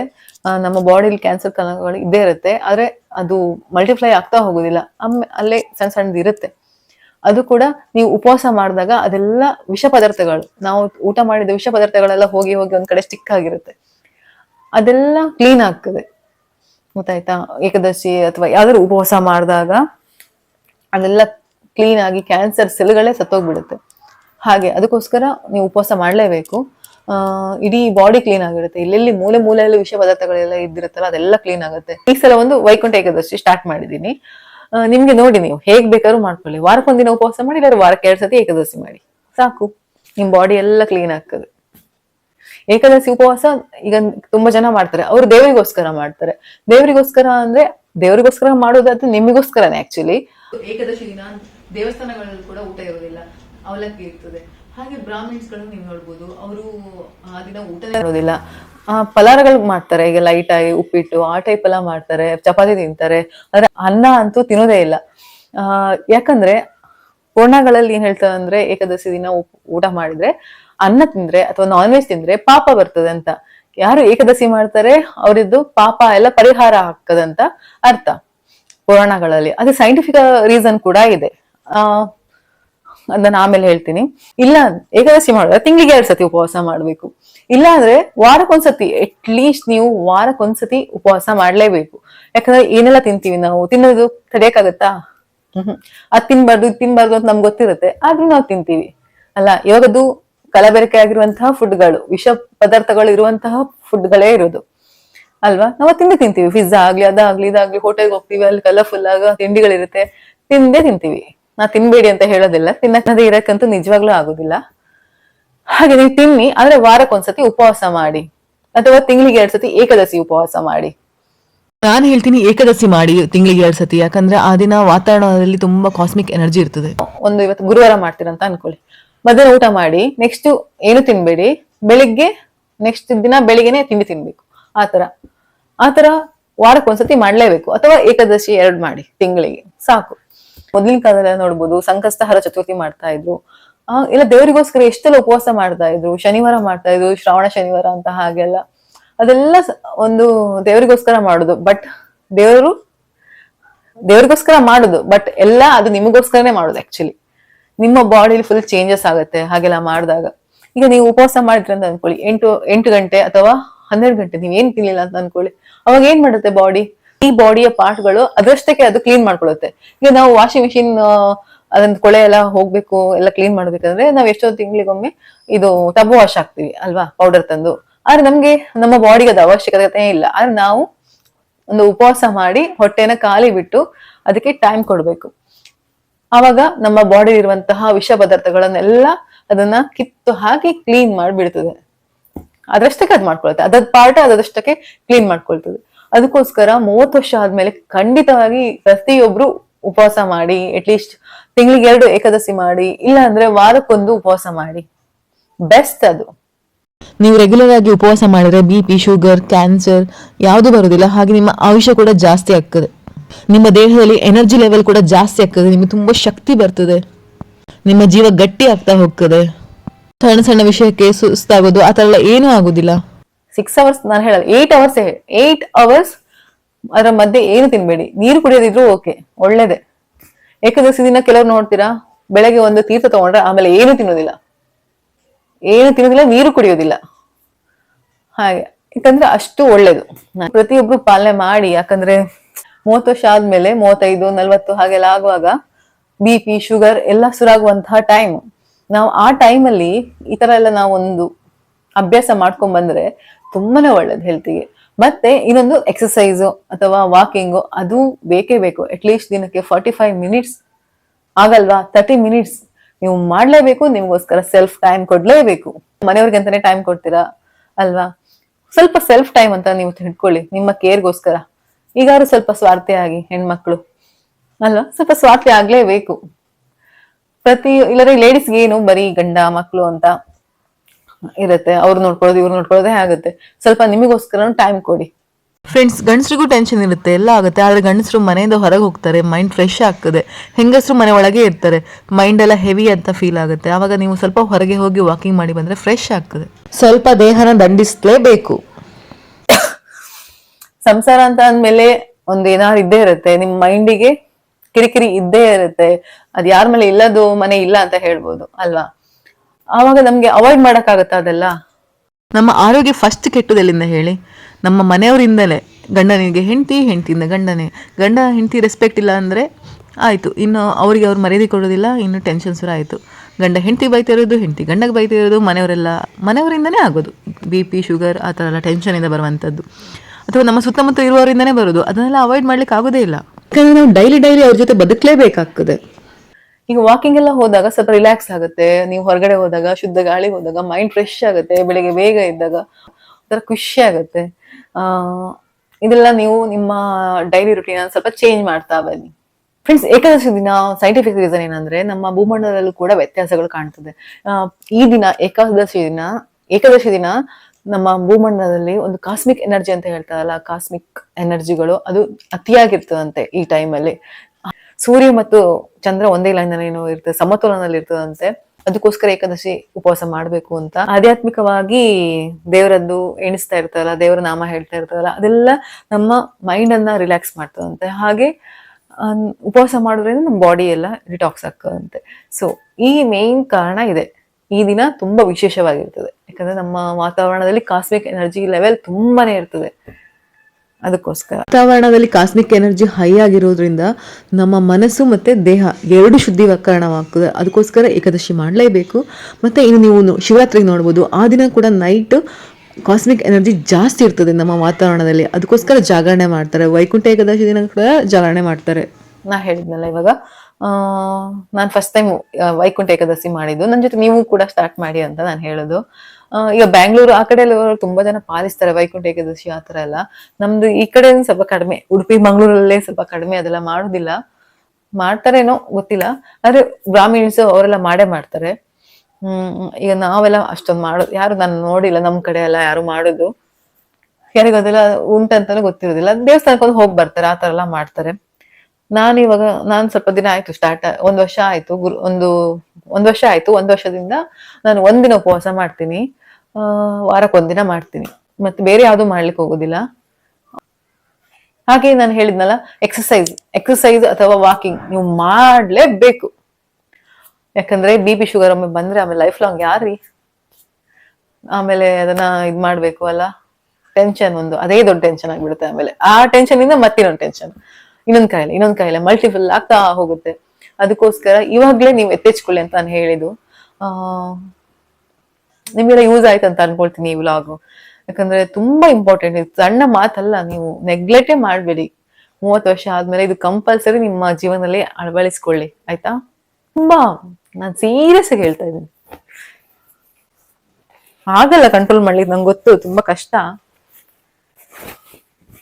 ನಮ್ಮ ಬಾಡಿಲಿ ಕ್ಯಾನ್ಸರ್ ಕಣಗಳು ಇದ್ದೇ ಇರುತ್ತೆ. ಆದ್ರೆ ಅದು ಮಲ್ಟಿಪ್ಲೈ ಆಗ್ತಾ ಹೋಗೋದಿಲ್ಲ. ಅಲ್ಲೇ ಸಣ್ಣ ಸಣ್ಣದು ಇರುತ್ತೆ. ಅದು ಕೂಡ ನೀವು ಉಪವಾಸ ಮಾಡಿದಾಗ ಅದೆಲ್ಲ ವಿಷ ಪದಾರ್ಥಗಳು, ನಾವು ಊಟ ಮಾಡಿದ ವಿಷ ಪದಾರ್ಥಗಳೆಲ್ಲ ಹೋಗಿ ಹೋಗಿ ಒಂದ್ ಕಡೆ ಸ್ಟಿಕ್ ಆಗಿರುತ್ತೆ. ಅದೆಲ್ಲ ಕ್ಲೀನ್ ಆಗ್ತದೆ. ಗೊತ್ತಾಯ್ತಾ? ಏಕದಶಿ ಅಥವಾ ಯಾವ್ದಾದ್ರು ಉಪವಾಸ ಮಾಡಿದಾಗ ಅದೆಲ್ಲ ಕ್ಲೀನ್ ಆಗಿ ಕ್ಯಾನ್ಸರ್ ಸೆಲ್ಗಳೇ ಸತ್ತೋಗ್ಬಿಡುತ್ತೆ. ಹಾಗೆ ಅದಕ್ಕೋಸ್ಕರ ನೀವು ಉಪವಾಸ ಮಾಡಲೇಬೇಕು. ಇಡೀ ಬಾಡಿ ಕ್ಲೀನ್ ಆಗಿರುತ್ತೆ. ಇಲ್ಲೆಲ್ಲಿ ಮೂಲೆ ಮೂಲೆಯಲ್ಲಿ ವಿಷ ಪದಾರ್ಥಗಳೆಲ್ಲ ಇದ್ದಿರುತ್ತಲ್ಲ, ಅದೆಲ್ಲ ಕ್ಲೀನ್ ಆಗುತ್ತೆ. ಈ ಸಲ ಒಂದು ವೈಕುಂಠ ಏಕದಶಿ ಸ್ಟಾರ್ಟ್ ಮಾಡಿದ್ದೀನಿ. ನಿಮ್ಗೆ ನೋಡಿ ನೀವು, ಹೇಗೆ ಬೇಕಾದ್ರೂ ಮಾಡ್ಕೊಳ್ಳಿ. ವಾರಕ್ಕೊಂದಿನ ಉಪವಾಸ ಮಾಡಿ, ಇಲ್ಲಾದ್ರೆ ವಾರಕ್ಕೆ ಎರಡು ಸತಿ ಏಕದಶಿ ಮಾಡಿ. ಸಾಕು. ನಿಮ್ ಬಾಡಿ ಎಲ್ಲ ಕ್ಲೀನ್ ಆಗ್ತದೆ. ಏಕಾದಶಿ ಉಪವಾಸ ಈಗ ತುಂಬಾ ಜನ ಮಾಡ್ತಾರೆ. ಅವ್ರು ದೇವರಿಗೋಸ್ಕರ ಮಾಡ್ತಾರೆ. ದೇವರಿಗೋಸ್ಕರ ಅಂದ್ರೆ ದೇವರಿಗೋಸ್ಕರ ಮಾಡೋದಾದ್ರೆ ನಿಮಗೋಸ್ಕರನೇ ಆಕ್ಚುಲಿ ಏಕಾದಶಿ ದಿನ ದೇವಸ್ಥಾನಗಳಲ್ಲಿ ಕೂಡ ಊಟ ಇರೋದಿಲ್ಲ. ಅವಲಕ್ಕಿ ಇರ್ತದೆ. ಹಾಗೆ ಬ್ರಾಹ್ಮಿನ್ಸ್ಗಳು ನೀವು ನೋಡ್ಬೋದು. ಅವರು ಆ ದಿನ ಊಟ ಇರೋದಿಲ್ಲ. ಆ ಫಲಾರಗಳು ಮಾಡ್ತಾರೆ. ಈಗ ಲೈಟ್ ಆಗಿ ಉಪ್ಪಿಟ್ಟು ಆ ಟೈಪ್ ಎಲ್ಲ ಮಾಡ್ತಾರೆ. ಚಪಾತಿ ತಿಂತಾರೆ. ಆದ್ರೆ ಅನ್ನ ಅಂತೂ ತಿನ್ನೋದೇ ಇಲ್ಲ. ಆ, ಯಾಕಂದ್ರೆ ಪೂರ್ಣಗಳಲ್ಲಿ ಏನ್ ಹೇಳ್ತಾರೆ ಅಂದ್ರೆ ಏಕಾದಶಿ ದಿನ ಊಟ ಮಾಡಿದ್ರೆ ಅನ್ನ ತಿಂದ್ರೆ ಅಥವಾ ನಾನ್ ವೆಜ್ ತಿಂದ್ರೆ ಪಾಪ ಬರ್ತದೆ ಅಂತ. ಯಾರು ಏಕದಶಿ ಮಾಡ್ತಾರೆ, ಅವರಿದ್ದು ಪಾಪ ಎಲ್ಲ ಪರಿಹಾರ ಆಗ್ತದಂತ ಅರ್ಥ. ಪುರಾಣಗಳಲ್ಲಿ. ಅದು ಸೈಂಟಿಫಿಕ್ ರೀಸನ್ ಕೂಡ ಇದೆ. ಆ, ಅದನ್ನ ಆಮೇಲೆ ಹೇಳ್ತೀನಿ. ಇಲ್ಲ, ಏಕಾದಶಿ ಮಾಡಿದ್ರೆ ತಿಂಗಳಿಗೆ ಎರಡು ಸತಿ ಉಪವಾಸ ಮಾಡ್ಬೇಕು. ಇಲ್ಲ ಅಂದ್ರೆ ವಾರಕ್ಕೊಂದ್ಸತಿ ಅಟ್ ಲೀಸ್ಟ್ ನೀವು ವಾರಕ್ಕೊಂದ್ಸತಿ ಉಪವಾಸ ಮಾಡ್ಲೇಬೇಕು. ಯಾಕಂದ್ರೆ ಏನೆಲ್ಲ ತಿಂತೀವಿ ನಾವು? ತಿನ್ನೋದು ತಡೆಯಕ್ಕಾಗತ್ತಾ ಹ್ಮ್ ಅದ್ ತಿನ್ಬಾರ್ದು ತಿನ್ಬಾರ್ದು ಅಂತ ನಮ್ಗೆ ಗೊತ್ತಿರುತ್ತೆ. ಆದ್ರೂ ನಾವು ತಿಂತೀವಿ. ಅಲ್ಲ ಇವಾಗದು ಕಲಬೆರಕೆ ಆಗಿರುವಂತಹ ಫುಡ್ಗಳು ವಿಷ ಪದಾರ್ಥಗಳು ಇರುವಂತಹ ಫುಡ್ಗಳೇ ಇರೋದು. ಅಲ್ವಾ? ನಾವು ತಿಂದು ತಿಂತೀವಿ. ಪಿಜ್ಜಾ ಆಗ್ಲಿ ಅದಾಗ್ಲಿ ಇದಾಗ್ಲಿ ಹೋಟೆಲ್ಗೆ ಹೋಗ್ತೀವಿ ಅಲ್ಲಿ ಕಲರ್ಫುಲ್ ಆಗ ತಿಂಡಿಗಳಿರುತ್ತೆ. ತಿಂದೇ ತಿಂತೀವಿ. ನಾ ತಿನ್ಬೇಡಿ ಅಂತ ಹೇಳೋದಿಲ್ಲ. ತಿನ್ನಕ್ಕದೇ ಇರಕ್ಕಂತೂ ನಿಜವಾಗ್ಲೂ ಆಗೋದಿಲ್ಲ. ಹಾಗೆ ನೀವು ತಿನ್ನಿ ಆದ್ರೆ ವಾರಕ್ಕೊಂದ್ಸತಿ ಉಪವಾಸ ಮಾಡಿ. ಅಥವಾ ತಿಂಗಳಿಗೆ ಎರಡ್ ಸತಿ ಏಕದಶಿ ಉಪವಾಸ ಮಾಡಿ.
ನಾನು ಹೇಳ್ತೀನಿ ಏಕದಶಿ ಮಾಡಿ ತಿಂಗಳಿಗೆ ಎರಡ್ ಸತಿ ಯಾಕಂದ್ರೆ ಆ ದಿನ ವಾತಾವರಣದಲ್ಲಿ ತುಂಬಾ ಕಾಸ್ಮಿಕ್ ಎನರ್ಜಿ ಇರ್ತದೆ.
ಒಂದು ಇವತ್ತು ಗುರುವಾರ ಮಾಡ್ತೀರಂತ ಅನ್ಕೊಳ್ಳಿ. ಮಧ್ಯಾಹ್ನ ಊಟ ಮಾಡಿ ನೆಕ್ಸ್ಟ್ ಏನು ತಿನ್ಬೇಡಿ? ಬೆಳಿಗ್ಗೆ ನೆಕ್ಸ್ಟ್ ದಿನ ಬೆಳಿಗ್ಗೆನೆ ತಿಂಡಿ ತಿನ್ಬೇಕು. ಆತರ ಆತರ ವಾರಕ್ಕೊಂದ್ಸತಿ ಮಾಡ್ಲೇಬೇಕು. ಅಥವಾ ಏಕಾದಶಿ ಎರಡು ಮಾಡಿ, ತಿಂಗಳಿಗೆ. ಸಾಕು. ಮೊದಲಿನ ಕಾಲದಲ್ಲಿ ನೋಡ್ಬೋದು, ಸಂಕಷ್ಟಹರ ಚತುರ್ಥಿ ಮಾಡ್ತಾ ಇದ್ರು. ಇಲ್ಲ, ದೇವರಿಗೋಸ್ಕರ ಎಷ್ಟೆಲ್ಲ ಉಪವಾಸ ಮಾಡ್ತಾ ಇದ್ರು. ಶನಿವಾರ ಮಾಡ್ತಾ ಇದ್ರು, ಶ್ರಾವಣ ಶನಿವಾರ ಅಂತ ಹಾಗೆಲ್ಲ. ಅದೆಲ್ಲ ಒಂದು ದೇವರಿಗೋಸ್ಕರ ಮಾಡುದು. ಬಟ್ ದೇವರು, ದೇವರಿಗೋಸ್ಕರ ಮಾಡುದು. ಬಟ್ ಎಲ್ಲ ಅದು ನಿಮಗೋಸ್ಕರನೇ ಮಾಡುದು ಆಕ್ಚುಲಿ ನಿಮ್ಮ ಬಾಡಿಲಿ ಫುಲ್ ಚೇಂಜಸ್ ಆಗುತ್ತೆ, ಹಾಗೆಲ್ಲ ಮಾಡಿದಾಗ. ಈಗ ನೀವು ಉಪವಾಸ ಮಾಡಿದ್ರಿ ಅಂತ ಅನ್ಕೊಳ್ಳಿ, ಎಂಟು ಎಂಟು ಗಂಟೆ ಅಥವಾ ಹನ್ನೆರಡು ಗಂಟೆ, ನೀವ್ ಏನ್ ತಿನ್ಲಿಲ್ಲ ಅಂತ ಅನ್ಕೊಳ್ಳಿ. ಅವಾಗ ಏನ್ ಮಾಡುತ್ತೆ ಬಾಡಿ ಈ ಬಾಡಿಯ ಪಾರ್ಟ್ಗಳು ಅದರಷ್ಟಕ್ಕೆ ಅದು ಕ್ಲೀನ್ ಮಾಡ್ಕೊಳ್ಳುತ್ತೆ. ಈಗ ನಾವು ವಾಷಿಂಗ್ ಮಿಷಿನ್ ಅದನ್ನ ಕೊಳೆ ಎಲ್ಲ ಹೋಗ್ಬೇಕು, ಎಲ್ಲ ಕ್ಲೀನ್ ಮಾಡ್ಬೇಕಂದ್ರೆ ನಾವ್ ಎಷ್ಟೋ ತಿಂಗಳಿಗೊಮ್ಮೆ ಇದು ಟಬ್ ವಾಶ್ ಹಾಕ್ತಿವಿ ಅಲ್ವಾ ಪೌಡರ್ ತಂದು. ಆದ್ರೆ ನಮ್ಗೆ, ನಮ್ಮ ಬಾಡಿಗೆ ಅದು ಅವಶ್ಯಕತೆ ಇಲ್ಲ. ಆದ್ರೆ ನಾವು ಒಂದು ಉಪವಾಸ ಮಾಡಿ ಹೊಟ್ಟೆನ ಖಾಲಿ ಬಿಟ್ಟು ಅದಕ್ಕೆ ಟೈಮ್ ಕೊಡ್ಬೇಕು. ಆವಾಗ ನಮ್ಮ ಬಾಡಿ ಇರುವಂತಹ ವಿಷ ಪದಾರ್ಥಗಳನ್ನೆಲ್ಲ ಅದನ್ನ ಕಿತ್ತು ಹಾಕಿ ಕ್ಲೀನ್ ಮಾಡಿಬಿಡ್ತದೆ. ಅದರಷ್ಟಕ್ಕೆ ಅದ್ ಮಾಡ್ಕೊಳ್ತದೆ ಅದ್ ಪಾರ್ಟ್ ಅದರಷ್ಟಕ್ಕೆ ಕ್ಲೀನ್ ಮಾಡ್ಕೊಳ್ತದೆ. ಅದಕ್ಕೋಸ್ಕರ ಮೂವತ್ತು ವರ್ಷ ಆದ್ಮೇಲೆ ಖಂಡಿತವಾಗಿ ಪ್ರತಿಯೊಬ್ರು ಉಪವಾಸ ಮಾಡಿ ಅಟ್ಲೀಸ್ಟ್ ತಿಂಗಳಿಗೆ ಎರಡು ಏಕಾದಶಿ ಮಾಡಿ ಇಲ್ಲ ಅಂದ್ರೆ ವಾರಕ್ಕೊಂದು ಉಪವಾಸ ಮಾಡಿ. ಬೆಸ್ಟ್ ಅದು.
ನೀವು ರೆಗ್ಯುಲರ್ ಆಗಿ ಉಪವಾಸ ಮಾಡಿದ್ರೆ ಬಿ ಪಿ ಶುಗರ್ ಕ್ಯಾನ್ಸರ್ ಯಾವುದು ಬರೋದಿಲ್ಲ, ಹಾಗೆ ನಿಮ್ಮ ಆಯುಷ್ಯ ಕೂಡ ಜಾಸ್ತಿ ಆಗ್ತದೆ. ನಿಮ್ಮ ದೇಹದಲ್ಲಿ ಎನರ್ಜಿ ಲೆವೆಲ್ ಕೂಡ ಜಾಸ್ತಿ ಆಗ್ತದೆ, ನಿಮಗೆ ತುಂಬಾ ಶಕ್ತಿ ಬರ್ತದೆ, ನಿಮ್ಮ ಜೀವ ಗಟ್ಟಿ ಆಗ್ತಾ ಹೋಗ್ತದೆ. ಸಣ್ಣ ಸಣ್ಣ ವಿಷಯಕ್ಕೆ ಸುಸ್ತಾಗೋದು, ಆ ಥರ ಎಲ್ಲ ಏನೂ ಆಗುದಿಲ್ಲ.
ಸಿಕ್ಸ್ ಅವರ್ಸ್ ನಾನು ಹೇಳಲ್ಲ ಏಟ್ ಅವರ್ಸ್ ಏಟ್ ಅವರ್ಸ್ ಅದರ ಮಧ್ಯೆ ಏನು ತಿನ್ಬೇಡಿ, ನೀರು ಕುಡಿಯೋದಿದ್ರು ಓಕೆ ಒಳ್ಳೇದೆ. ಏಕಾದಶಿ ದಿನ ಕೆಲವ್ರು ನೋಡ್ತೀರಾ, ಬೆಳಗ್ಗೆ ಒಂದು ತೀರ್ಥ ತಗೊಂಡ್ರೆ ಆಮೇಲೆ ಏನು ತಿನ್ನೋದಿಲ್ಲ. ಏನು ತಿನ್ನೋದಿಲ್ಲ, ನೀರು ಕುಡಿಯೋದಿಲ್ಲ. ಹಾಗೆ ಯಾಕಂದ್ರೆ ಅಷ್ಟು ಒಳ್ಳೇದು. ಪ್ರತಿಯೊಬ್ರು ಪಾಲನೆ ಮಾಡಿ, ಯಾಕಂದ್ರೆ ಮೂವತ್ತು ವರ್ಷ ಆದ್ಮೇಲೆ ಮೂವತ್ತೈದು, ನಲ್ವತ್ತು ಹಾಗೆಲ್ಲ ಆಗುವಾಗ ಬಿ ಪಿ ಶುಗರ್ ಎಲ್ಲ ಸುರಾಗುವಂತಹ ಟೈಮ್ ನಾವು ಆ ಟೈಮಲ್ಲಿ ಈ ತರ ಎಲ್ಲ ನಾವು ಒಂದು ಅಭ್ಯಾಸ ಮಾಡ್ಕೊಂಡ್ ಬಂದ್ರೆ ತುಂಬಾನೇ ಒಳ್ಳೇದು ಹೆಲ್ತಿಗೆ ಮತ್ತೆ ಇನ್ನೊಂದು ಎಕ್ಸಸೈಸು ಅಥವಾ ವಾಕಿಂಗು ಅದು ಬೇಕೇ ಬೇಕು. ಅಟ್ಲೀಸ್ಟ್ ದಿನಕ್ಕೆ ಫಾರ್ಟಿ ಫೈವ್ ಮಿನಿಟ್ಸ್ ಆಗಲ್ವಾ? ತರ್ಟಿ ಮಿನಿಟ್ಸ್ ನೀವು ಮಾಡ್ಲೇಬೇಕು, ನಿಮ್ಗೋಸ್ಕರ ಸೆಲ್ಫ್ ಟೈಮ್ ಕೊಡ್ಲೇಬೇಕು. ಮನೆಯವ್ರಿಗೆ ಅಂತಾನೆ ಟೈಮ್ ಕೊಡ್ತೀರಾ? ಅಲ್ವಾ? ಸ್ವಲ್ಪ ಸೆಲ್ಫ್ ಟೈಮ್ ಅಂತ ನೀವು ತಿಳ್ಕೊಳ್ಳಿ. ನಿಮ್ಮ ಕೇರ್ಗೋಸ್ಕರ ಈಗಾದ್ರೂ ಸ್ವಲ್ಪ ಸ್ವಾರ್ಥಿ ಆಗಿ ಹೆಣ್ಮಕ್ಳು. ಅಲ್ವಾ? ಸ್ವಲ್ಪ ಸ್ವಾರ್ಥಿ ಆಗ್ಲೇಬೇಕು. ಪ್ರತಿ ಇಲ್ಲದ್ರೆ ಲೇಡೀಸ್ಗೆ ಏನು ಬರೀ ಗಂಡ ಮಕ್ಕಳು ಅಂತ ಇರುತ್ತೆ. ಅವ್ರು ನೋಡ್ಕೊಳ್ಳೋದು ಇವ್ರು ನೋಡ್ಕೊಳ್ಳೋದೇ ಆಗುತ್ತೆ. ಸ್ವಲ್ಪ ನಿಮಗೋಸ್ಕರ ಟೈಮ್ ಕೊಡಿ.
ಫ್ರೆಂಡ್ಸ್ ಗಂಡಸ್ರಿಗೂ ಟೆನ್ಷನ್ ಇರುತ್ತೆ. ಎಲ್ಲ ಆಗುತ್ತೆ. ಆದರೆ ಗಂಡಸರು ಮನೆಯಿಂದ ಹೊರಗೆ ಹೋಗ್ತಾರೆ. ಮೈಂಡ್ ಫ್ರೆಶ್ ಆಗ್ತದೆ. ಹೆಂಗಸರು ಮನೆ ಒಳಗೆ ಇರ್ತಾರೆ. ಮೈಂಡ್ ಎಲ್ಲ ಹೆವಿ ಅಂತ ಫೀಲ್ ಆಗುತ್ತೆ. ಆವಾಗ ನೀವು ಸ್ವಲ್ಪ ಹೊರಗೆ ಹೋಗಿ ವಾಕಿಂಗ್ ಮಾಡಿ ಬಂದರೆ ಫ್ರೆಶ್ ಆಗ್ತದೆ. ಸ್ವಲ್ಪ ದೇಹನ ದಂಡಿಸಲೇಬೇಕು.
ಸಂಸಾರ ಅಂತ ಅಂದ್ಮೇಲೆ ಒಂದ್ ಏನಾದ್ರು ಇದ್ದೇ ಇರುತ್ತೆ. ನಿಮ್ ಮೈಂಡಿಗೆ ಕಿರಿಕಿರಿ ಇದ್ದೇ ಇರುತ್ತೆ. ಅದ್ ಯಾರ ಮೇಲೆ ಇಲ್ಲದು ಮನೆ ಇಲ್ಲ ಅಂತ ಹೇಳ್ಬೋದು, ಅಲ್ವಾ? ಆವಾಗ ನಮ್ಗೆ ಅವಾಯ್ಡ್ ಮಾಡಕ್ಕಾಗತ್ತ ಅದೆಲ್ಲ?
ನಮ್ಮ ಆರೋಗ್ಯ ಫಸ್ಟ್ ಕೆಟ್ಟದೆಲ್ಲಿಂದ ಹೇಳಿ? ನಮ್ಮ ಮನೆಯವರಿಂದಲೇ. ಗಂಡನಿಗೆ ಹೆಂಡತಿ, ಹೆಂಡತಿಯಿಂದ ಗಂಡನೇ. ಗಂಡ, ಹೆಂಡತಿ ರೆಸ್ಪೆಕ್ಟ್ ಇಲ್ಲ ಅಂದರೆ ಆಯಿತು. ಇನ್ನು ಅವರಿಗೆ ಅವ್ರು ಮರ್ಯಾದೆ ಕೊಡೋದಿಲ್ಲ, ಇನ್ನು ಟೆನ್ಷನ್ ಶುರು ಆಯಿತು. ಗಂಡ ಹೆಂಡತಿ ಇರೋದು, ಹೆಂಡತಿ ಗಂಡಗೆ ಬೈತಿರೋದು ಮನೆಯವರೆಲ್ಲ ಮನೆಯವರಿಂದನೇ ಆಗೋದು. ಬಿ ಪಿ ಶುಗರ್ ಆ ಥರ ಎಲ್ಲ ಟೆನ್ಷನಿಂದ ಬರುವಂಥದ್ದು. ಅಥವಾ ನಮ್ಮ ಸುತ್ತಮುತ್ತ ಇರುವವರಿಂದನೇ ಬರೋದು ಅದನ್ನೆಲ್ಲ ಅವಾಯ್ಡ್ ಮಾಡ್ಲಿಕ್ಕೆ ಆಗೋದೇ ಇಲ್ಲ. ಯಾಕಂದ್ರೆ ನಾವು ಡೈಲಿ ಡೈಲಿ ಅವ್ರ ಜೊತೆ ಬದುಕಲೇಬೇಕಾಗ್ತದೆ.
ಈಗ ವಾಕಿಂಗ್ ಎಲ್ಲ ಹೋದಾಗ ಸ್ವಲ್ಪ ರಿಲ್ಯಾಕ್ಸ್ ಆಗುತ್ತೆ. ನೀವು ಹೊರಗಡೆ ಹೋದಾಗ ಶುದ್ಧ ಗಾಳಿ ಹೋದಾಗ ಮೈಂಡ್ ಫ್ರೆಶ್ ಆಗುತ್ತೆ ಬೆಳಿಗ್ಗೆ ಬೇಗ ಇದ್ದಾಗ ಒಂಥರ ಖುಷಿ ಆಗುತ್ತೆ. ಆ ಇದೆಲ್ಲ ನೀವು ನಿಮ್ಮ ಡೈಲಿ ರುಟೀನ್ ಸ್ವಲ್ಪ ಚೇಂಜ್ ಮಾಡ್ತಾ ಬನ್ನಿ. ಫ್ರೆಂಡ್ಸ್ ಏಕಾದಶಿ ದಿನ ಸೈಂಟಿಫಿಕ್ ರೀಸನ್ ಏನಂದ್ರೆ ನಮ್ಮ ಭೂಮಂಡಲದಲ್ಲೂ ಕೂಡ ವ್ಯತ್ಯಾಸಗಳು ಕಾಣ್ತದೆ. ಆ, ಈ ದಿನ ಏಕಾದಶಿ ದಿನ ಏಕಾದಶಿ ದಿನ ನಮ್ಮ ಭೂಮಂಡಲದಲ್ಲಿ ಒಂದು ಕಾಸ್ಮಿಕ್ ಎನರ್ಜಿ ಅಂತ ಹೇಳ್ತಾರಲ್ಲ ಕಾಸ್ಮಿಕ್ ಎನರ್ಜಿಗಳು ಅದು ಅತಿಯಾಗಿರ್ತದಂತೆ ಈ ಟೈಮಲ್ಲಿ ಸೂರ್ಯ ಮತ್ತು ಚಂದ್ರ ಒಂದೇ ಲೈನ್ ಏನೋ ಇರ್ತದೆ, ಸಮತೋಲನದಲ್ಲಿ ಇರ್ತದಂತೆ. ಅದಕ್ಕೋಸ್ಕರ ಏಕಾದಶಿ ಉಪವಾಸ ಮಾಡ್ಬೇಕು ಅಂತ. ಆಧ್ಯಾತ್ಮಿಕವಾಗಿ ದೇವರದ್ದು ಎಣಿಸ್ತಾ ಇರ್ತಾರಲ್ಲ ದೇವರ ನಾಮ ಹೇಳ್ತಾ ಇರ್ತಾರಲ್ಲ ಅದೆಲ್ಲ ನಮ್ಮ ಮೈಂಡ್ ಅನ್ನ ರಿಲ್ಯಾಕ್ಸ್ ಮಾಡ್ತದಂತೆ. ಹಾಗೆ ಉಪವಾಸ ಮಾಡೋದ್ರಿಂದ ನಮ್ಮ ಬಾಡಿ ಎಲ್ಲ ಡಿಟಾಕ್ಸ್ ಆಗ್ತದಂತೆ. ಸೊ ಈ ಮೇನ್ ಕಾರಣ ಇದೆ. ಈ ದಿನ ತುಂಬಾ ವಿಶೇಷವಾಗಿರ್ತದೆ. ಯಾಕಂದ್ರೆ ನಮ್ಮ ವಾತಾವರಣದಲ್ಲಿ ಕಾಸ್ಮಿಕ್ ಎನರ್ಜಿ ಲೆವೆಲ್ ತುಂಬಾನೇ ಇರ್ತದೆ. ಅದಕ್ಕೋಸ್ಕರ.
ವಾತಾವರಣದಲ್ಲಿ ಕಾಸ್ಮಿಕ್ ಎನರ್ಜಿ ಹೈ ಆಗಿರೋದ್ರಿಂದ ನಮ್ಮ ಮನಸ್ಸು ಮತ್ತು ದೇಹ ಎರಡು ಶುದ್ಧೀಕರಣವಾಗ್ತದೆ. ಅದಕ್ಕೋಸ್ಕರ ಏಕಾದಶಿ ಮಾಡಲೇಬೇಕು. ಮತ್ತು ಇನ್ನು ನೀವು ಶಿವರಾತ್ರಿಗೆ ನೋಡ್ಬೋದು. ಆ ದಿನ ಕೂಡ ನೈಟ್ ಕಾಸ್ಮಿಕ್ ಎನರ್ಜಿ ಜಾಸ್ತಿ ಇರ್ತದೆ ನಮ್ಮ ವಾತಾವರಣದಲ್ಲಿ. ಅದಕ್ಕೋಸ್ಕರ ಜಾಗರಣೆ ಮಾಡ್ತಾರೆ. ವೈಕುಂಠ ಏಕಾದಶಿ ದಿನ ಕೂಡ ಜಾಗರಣೆ ಮಾಡ್ತಾರೆ.
ನಾ ಹೇಳಿದ್ನಲ್ಲ ಇವಾಗ. ನಾನು ಫಸ್ಟ್ ಟೈಮ್ ವೈಕುಂಠ ಏಕಾದಶಿ ಮಾಡಿದ್ದು. ನನ್ನ ಜೊತೆ ನೀವು ಕೂಡ ಸ್ಟಾರ್ಟ್ ಮಾಡಿ ಅಂತ ನಾನು ಹೇಳೋದು. ಈಗ ಬ್ಯಾಂಗ್ಳೂರು ಆ ಕಡೆ ಎಲ್ಲ ತುಂಬಾ ಜನ ಪಾಲಿಸ್ತಾರೆ ವೈಕುಂಠ ಏಕಾದಶಿ ಆ ಥರ ಎಲ್ಲ. ನಮ್ದು ಈ ಕಡೆ ಸ್ವಲ್ಪ ಕಡಿಮೆ. ಉಡುಪಿ ಮಂಗಳೂರಲ್ಲೇ ಸ್ವಲ್ಪ ಕಡಿಮೆ ಅದೆಲ್ಲ ಮಾಡೋದಿಲ್ಲ. ಮಾಡ್ತಾರೇನೋ ಗೊತ್ತಿಲ್ಲ. ಆದ್ರೆ ಬ್ರಾಹ್ಮಿಣ್ಸ್ ಅವರೆಲ್ಲ ಮಾಡೇ ಮಾಡ್ತಾರೆ. ಹ್ಮ್, ಈಗ ನಾವೆಲ್ಲ ಅಷ್ಟೊಂದು ಮಾಡೋದು ಯಾರು ನಾನು ನೋಡಿಲ್ಲ ನಮ್ ಕಡೆ ಎಲ್ಲ ಯಾರು ಮಾಡೋದು. ಯಾರಿಗೂ ಅದೆಲ್ಲ ಉಂಟಂತಾನು ಗೊತ್ತಿರೋದಿಲ್ಲ. ದೇವಸ್ಥಾನಕ್ಕೆ ಹೋಗಿ ಬರ್ತಾರೆ, ಆ ತರ ಎಲ್ಲ ಮಾಡ್ತಾರೆ. ನಾನು ಇವಾಗ ನಾನು ಸ್ವಲ್ಪ ದಿನ ಆಯ್ತು ಸ್ಟಾರ್ಟ್ ಒಂದ್ ವರ್ಷ ಆಯ್ತು ಗುರು ಒಂದು ಒಂದ್ ವರ್ಷ ಆಯ್ತು ಒಂದ್ ವರ್ಷದಿಂದ ನಾನು ಒಂದಿನ ಉಪವಾಸ ಮಾಡ್ತೀನಿ. ಆ, ವಾರಕ್ಕೆ ಒಂದಿನ ಮಾಡ್ತೀನಿ. ಮತ್ತೆ ಬೇರೆ ಯಾವುದು ಮಾಡ್ಲಿಕ್ಕೆ ಹೋಗೋದಿಲ್ಲ. ಹಾಗೆ ನಾನು ಹೇಳಿದ್ನಲ್ಲ ಎಕ್ಸಸೈಸ್ ಎಕ್ಸಸೈಸ್ ಅಥವಾ ವಾಕಿಂಗ್ ನೀವು ಮಾಡ್ಲೇಬೇಕು. ಯಾಕಂದ್ರೆ ಬಿ ಪಿ ಶುಗರ್ ಒಮ್ಮೆ ಬಂದ್ರೆ ಆಮೇಲೆ ಲೈಫ್ ಲಾಂಗ್ ಯಾರ್ರಿ? ಆಮೇಲೆ ಅದನ್ನ ಇದ್ ಮಾಡ್ಬೇಕು ಅಲ್ಲ? ಟೆನ್ಷನ್ ಒಂದು ಅದೇ ದೊಡ್ಡ ಟೆನ್ಷನ್ ಆಗಿಬಿಡುತ್ತೆ ಆಮೇಲೆ. ಆ ಟೆನ್ಷನ್ ಇಂದ ಮತ್ತಿನ್ನೊಂದು ಟೆನ್ಷನ್ ಇನ್ನೊಂದ್ ಕಾಯಿಲೆ, ಇನ್ನೊಂದು ಕಾಯಿಲೆ ಮಲ್ಟಿಪಲ್ ಆಗ್ತಾ ಹೋಗುತ್ತೆ. ಅದಕ್ಕೋಸ್ಕರ ಇವಾಗ್ಲೇ ನೀವು ಎತ್ತೆಚ್ಕೊಳ್ಳಿ ಅಂತ ನಾನು ಹೇಳಿದ್ದು. ಆ, ನಿಮ್ಗೆಲ್ಲ ಯೂಸ್ ಆಯ್ತು ಅಂತ ಅನ್ಕೊಳ್ತೀನಿ ಈ ವ್ಲಾಗ್ ಯಾಕಂದ್ರೆ ತುಂಬಾ ಇಂಪಾರ್ಟೆಂಟ್ ಇದು. ಸಣ್ಣ ಮಾತಲ್ಲ, ನೀವು ನೆಗ್ಲೆಕ್ಟೇ ಮಾಡಬೇಡಿ. ಮೂವತ್ತು ವರ್ಷ ಆದ್ಮೇಲೆ ಇದು ಕಂಪಲ್ಸರಿ ನಿಮ್ಮ ಜೀವನದಲ್ಲಿ ಅಳವಡಿಸ್ಕೊಳ್ಳಿ, ಆಯ್ತಾ? ತುಂಬಾ, ನಾನು ಸೀರಿಯಸ್ ಆಗಿ ಹೇಳ್ತಾ ಇದ್ದೀನಿ. ಆಗಲ್ಲ ಕಂಟ್ರೋಲ್ ಮಾಡ್ಲಿಕ್ಕೆ ನಂಗೆ ಗೊತ್ತು, ತುಂಬಾ ಕಷ್ಟ.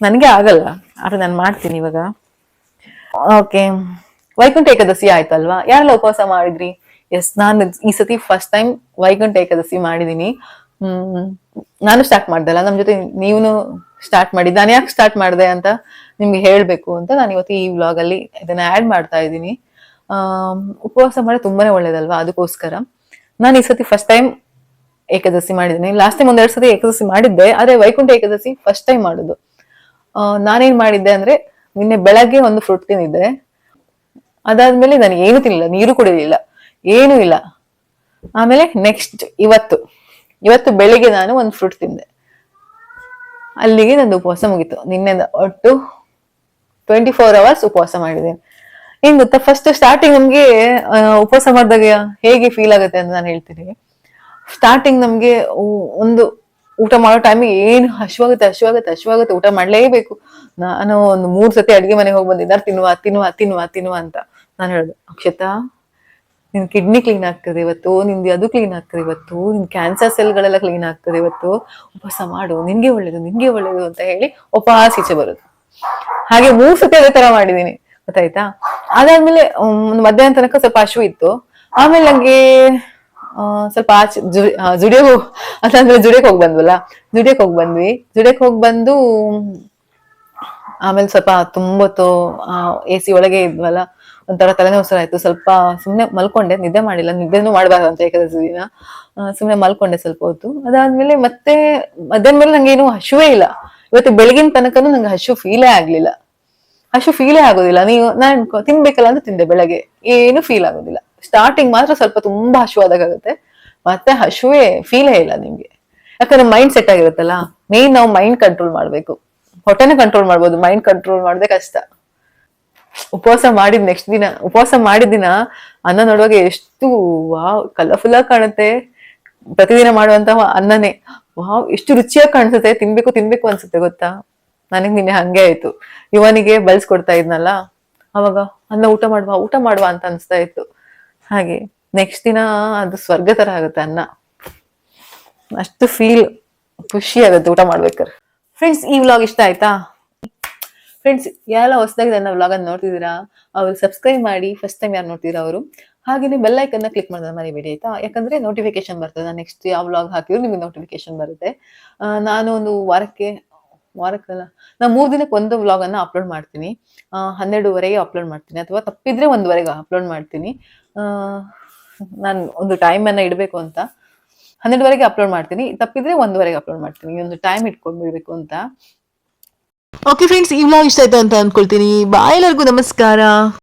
ನನಗೆ ಆಗಲ್ಲ, ಆದ್ರೆ ನಾನು ಮಾಡ್ತೀನಿ ಇವಾಗ. ಓಕೆ ವೈಕುಂಠ ಏಕಾದಶಿ ಆಯ್ತಲ್ವಾ? ಯಾರೆಲ್ಲ ಉಪವಾಸ ಮಾಡಿದ್ರಿ? ಎಸ್ ನಾನು ಈ ಸತಿ ಫಸ್ಟ್ ಟೈಮ್ ವೈಕುಂಠ ಏಕಾದಶಿ ಮಾಡಿದೀನಿ. ಹ್ಮ್. ನಾನು ಸ್ಟಾರ್ಟ್ ಮಾಡ್ದಲ್ಲ, ನಮ್ ಜೊತೆ ನೀವು ಸ್ಟಾರ್ಟ್ ಮಾಡಿ, ನಾನು ಯಾಕೆ ಸ್ಟಾರ್ಟ್ ಮಾಡಿದೆ ಅಂತ ನಿಮ್ಗೆ ಹೇಳ್ಬೇಕು ಅಂತ ನಾನು ಇವತ್ತು ಈ ವ್ಲಾಗ್ ಅಲ್ಲಿ ಇದನ್ನ ಆಡ್ ಮಾಡ್ತಾ ಇದ್ದೀನಿ. ಉಪವಾಸ ಮಾಡಿ ತುಂಬಾನೇ ಒಳ್ಳೇದಲ್ವಾ? ಅದಕ್ಕೋಸ್ಕರ. ನಾನು ಈ ಸತಿ ಫಸ್ಟ್ ಟೈಮ್ ಏಕಾದಶಿ ಮಾಡಿದ್ದೀನಿ ಲಾಸ್ಟ್ ಟೈಮ್ ಒಂದೆರಡು ಸತಿ ಏಕಾದಶಿ ಮಾಡಿದ್ದೆ, ಆದ್ರೆ ವೈಕುಂಠ ಏಕಾದಶಿ ಫಸ್ಟ್ ಟೈಮ್ ಮಾಡೋದು. ನಾನೇನ್ ಮಾಡಿದ್ದೆ ಅಂದ್ರೆ ನಿನ್ನೆ ಬೆಳಗ್ಗೆ ಒಂದು ಫ್ರೂಟ್ ತಿಂದಿದ್ದೆ. ಅದಾದ್ಮೇಲೆ ನಾನು ಏನು ತಿನ್ನಿಲ್ಲ ನೀರು ಕುಡಿಲಿಲ್ಲ, ಏನೂ ಇಲ್ಲ. ಆಮೇಲೆ ನೆಕ್ಸ್ಟ್ ಇವತ್ತು ಇವತ್ತು ಬೆಳಿಗ್ಗೆ ನಾನು ಒಂದು ಫ್ರೂಟ್ ತಿಂದೆ. ಅಲ್ಲಿಗೆ ನಂದು ಉಪವಾಸ ಮುಗೀತು. ನಿನ್ನೆ ಒಟ್ಟು ಟ್ವೆಂಟಿ ಫೋರ್ ಅವರ್ಸ್ ಉಪವಾಸ ಮಾಡಿದ್ದೇನೆ. ಏನ್ ಗೊತ್ತಾ ಫಸ್ಟ್ ಸ್ಟಾರ್ಟಿಂಗ್ ನಮ್ಗೆ ಉಪವಾಸ ಮಾಡಿದಾಗ ಹೇಗೆ ಫೀಲ್ ಆಗುತ್ತೆ ಅಂತ ನಾನು ಹೇಳ್ತೀನಿ. ಸ್ಟಾರ್ಟಿಂಗ್ ನಮ್ಗೆ ಒಂದು ಊಟ ಮಾಡೋ ಟೈಮಿಗೆ ಏನು? ಹಶ್ವಾಗುತ್ತೆ ಹಶ್ವಾಗುತ್ತೆ ಹಶ್ವಾಗುತ್ತೆ. ಊಟ ಮಾಡ್ಲೇಬೇಕು. ನಾನು ಒಂದು ಮೂರ್ ಸತಿ ಅಡ್ಗೆ ಮನೆಗೆ ಹೋಗಿ ಬಂದಿದ್ದಾರೆ. ತಿನ್ನುವ ತಿನ್ನುವ ತಿನ್ನುವ ತಿನ್ನುವ ಅಂತ ನಾನು ಹೇಳ್ದೆ. ಅಕ್ಷತಾ, ನಿನ್ ಕಿಡ್ನಿ ಕ್ಲೀನ್ ಆಗ್ತದೆ ಇವತ್ತು, ನಿಂದು ಅದು ಕ್ಲೀನ್ ಆಗ್ತದೆ ಇವತ್ತು, ನಿನ್ ಕ್ಯಾನ್ಸರ್ ಸೆಲ್ಗಳೆಲ್ಲ ಕ್ಲೀನ್ ಆಗ್ತದೆ ಇವತ್ತು. ಉಪವಾಸ ಮಾಡು. ನಿನ್ಗೆ ಒಳ್ಳೇದು ನಿನ್ಗೆ ಒಳ್ಳೇದು ಅಂತ ಹೇಳಿ ಉಪವಾಸ ಈಚೆ ಬರೋದು. ಹಾಗೆ ಮೂರ್ ಸತಿ ಅದೇ ತರ ಮಾಡಿದೀನಿ ಗೊತ್ತಾಯ್ತಾ? ಅದಾದ್ಮೇಲೆ ಮಧ್ಯಾಹ್ನ ತನಕ ಸ್ವಲ್ಪ ಹಶು ಇತ್ತು. ಆಮೇಲೆ ನಂಗೆ ಸ್ವಲ್ಪ ಆಚೆ ಜುಡಿಯೋ ಹೋಗ್ ಅದಾದ್ಮೇಲೆ ಜುಡಿಯಕ್ ಹೋಗಿ ಬಂದ್ವಲ್ಲ? ಜುಡಿಯಕ್ ಹೋಗಿ ಬಂದ್ವಿ. ಜುಡಿಯಕ್ ಹೋಗಿ ಬಂದು, ಆಮೇಲೆ ಸ್ವಲ್ಪ ತುಂಬೊತ್ತು ಎ ಸಿ ಒಳಗೆ ಇದ್ವಲ್ಲ? ಒಂಥರ ತಲೆನೋವು ಆಯ್ತು. ಸ್ವಲ್ಪ ಸುಮ್ನೆ ಮಲ್ಕೊಂಡೆ. ನಿದ್ದೆ ಮಾಡಿಲ್ಲ. ನಿದ್ದೆನೂ ಮಾಡಬಾರ್ದು ಅಂತ ಏಕಾದಶಿ ದಿನ. ಸುಮ್ಮನೆ ಮಲ್ಕೊಂಡೆ ಸ್ವಲ್ಪ ಹೊತ್ತು. ಅದಾದ್ಮೇಲೆ ಮತ್ತೆ ಮಧ್ಯಾಹ್ನ ಮೇಲೆ ನಂಗೆ ಏನು ಹಶುವೇ ಇಲ್ಲ. ಇವತ್ತು ಬೆಳಗಿನ ತನಕನೂ ನಂಗೆ ಹಶು ಫೀಲೇ ಆಗ್ಲಿಲ್ಲ. ಹಶು ಫೀಲೇ ಆಗೋದಿಲ್ಲ. ನೀವು, ನಾನು ತಿನ್ಬೇಕಲ್ಲ ಅಂತ ತಿಂದೆ ಬೆಳಗ್ಗೆ. ಏನು ಫೀಲ್ ಆಗೋದಿಲ್ಲ. ಸ್ಟಾರ್ಟಿಂಗ್ ಮಾತ್ರ ಸ್ವಲ್ಪ ತುಂಬಾ ಹಶು ಆಗುತ್ತೆ ಮತ್ತೆ ಹಶುವೇ ಫೀಲೇ ಇಲ್ಲ ನಿಮ್ಗೆ. ಯಾಕಂದ್ರೆ ಮೈಂಡ್ ಸೆಟ್ ಆಗಿರುತ್ತಲ್ಲ ಮೇನ್ ನಾವು ಮೈಂಡ್ ಕಂಟ್ರೋಲ್ ಮಾಡ್ಬೇಕು. ಹೊಟ್ಟೆನ ಕಂಟ್ರೋಲ್ ಮಾಡ್ಬೋದು ಮೈಂಡ್ ಕಂಟ್ರೋಲ್ ಮಾಡದೆ ಕಷ್ಟ. ಉಪವಾಸ ಮಾಡಿದ ನೆಕ್ಸ್ಟ್ ದಿನ, ಉಪವಾಸ ಮಾಡಿದ ದಿನ ಅನ್ನ ನೋಡುವಾಗ ಎಷ್ಟು ವಾವ್ ಕಲರ್ಫುಲ್ ಆಗಿ ಕಾಣುತ್ತೆ. ಪ್ರತಿದಿನ ಮಾಡುವಂತಹ ಅನ್ನನೇ. ವಾವ್, ಎಷ್ಟು ರುಚಿಯಾಗಿ ಕಾಣಿಸುತ್ತೆ. ತಿನ್ಬೇಕು ತಿನ್ಬೇಕು ಅನ್ಸುತ್ತೆ ಗೊತ್ತಾ? ನನಗೆ ನಿನ್ನೆ ಹಂಗೆ ಆಯ್ತು. ಇವನಿಗೆ ಬಲ್ಸ್ಕೊಡ್ತಾ ಇದ್ನಲ್ಲ, ಅವಾಗ, ಅನ್ನ ಊಟ ಮಾಡುವ ಊಟ ಮಾಡುವ ಅಂತ ಅನ್ಸ್ತಾ ಇತ್ತು. ಹಾಗೆ ನೆಕ್ಸ್ಟ್ ದಿನ ಅದು ಸ್ವರ್ಗ ತರ ಆಗುತ್ತೆ ಅನ್ನ. ಅಷ್ಟು ಫೀಲ್ ಖುಷಿ ಆಗುತ್ತೆ ಊಟ ಮಾಡ್ಬೇಕಾದ್ರೆ. ಫ್ರೆಂಡ್ಸ್ ಈ ವ್ಲಾಗ್ ಇಷ್ಟ ಆಯ್ತಾ? ಫ್ರೆಂಡ್ಸ್ ಯಾರೆಲ್ಲ ಹೊಸದಾಗಿ ನನ್ನ ವ್ಲಾಗ್ ಅನ್ನು ನೋಡ್ತಿದ್ದೀರಾ ಅವ್ರು ಸಬ್ಸ್ಕ್ರೈಬ್ ಮಾಡಿ ಫಸ್ಟ್ ಟೈಮ್ ಯಾರು ನೋಡ್ತೀರಾ ಅವರು ಹಾಗೆಯೇ ಬೆಲ್ ಐಕನ್ನ ಕ್ಲಿಕ್ ಮಾಡೋದನ್ನ ಮರಿಬೇಡಿ ಆಯ್ತಾ? ಯಾಕಂದ್ರೆ ನೋಟಿಫಿಕೇಶನ್ ಬರ್ತದೆ. ನಾನು ನೆಕ್ಸ್ಟ್ ಯಾವ ವ್ಲಾಗ್ ಹಾಕಿದ್ರು ನಿಮಗೆ ನೋಟಿಫಿಕೇಶನ್ ಬರುತ್ತೆ. ನಾನು ಒಂದು ವಾರಕ್ಕೆ, ವಾರಕ್ಕಲ್ಲ, ನಾನು ಮೂರು ದಿನಕ್ಕೆ ಒಂದು ವ್ಲಾಗನ್ನು ಅಪ್ಲೋಡ್ ಮಾಡ್ತೀನಿ. ಹನ್ನೆರಡುವರೆಗೆ ಅಪ್ಲೋಡ್ ಮಾಡ್ತೀನಿ. ಅಥವಾ ತಪ್ಪಿದ್ರೆ ಒಂದುವರೆಗೆ ಅಪ್ಲೋಡ್ ಮಾಡ್ತೀನಿ. ನಾನು ಒಂದು ಟೈಮ್ ಅನ್ನ ಇಡಬೇಕು ಅಂತ. ಹನ್ನೆರಡುವರೆಗೆ ಅಪ್ಲೋಡ್ ಮಾಡ್ತೀನಿ. ತಪ್ಪಿದ್ರೆ ಒಂದುವರೆಗೆ ಅಪ್ಲೋಡ್ ಮಾಡ್ತೀನಿ. ಒಂದು ಟೈಮ್ ಇಟ್ಕೊಂಡ್ಬಿಡ್ಬೇಕು ಅಂತ. ಓಕೆ ಫ್ರೆಂಡ್ಸ್ ಈ ವ್ಲಾಗ್ ಇಷ್ಟ ಆಯ್ತು ಅಂತ ಅಂದ್ಕೊಳ್ತೀನಿ ಬಾಯ್ ಎಲ್ಲರಿಗೂ. ನಮಸ್ಕಾರ.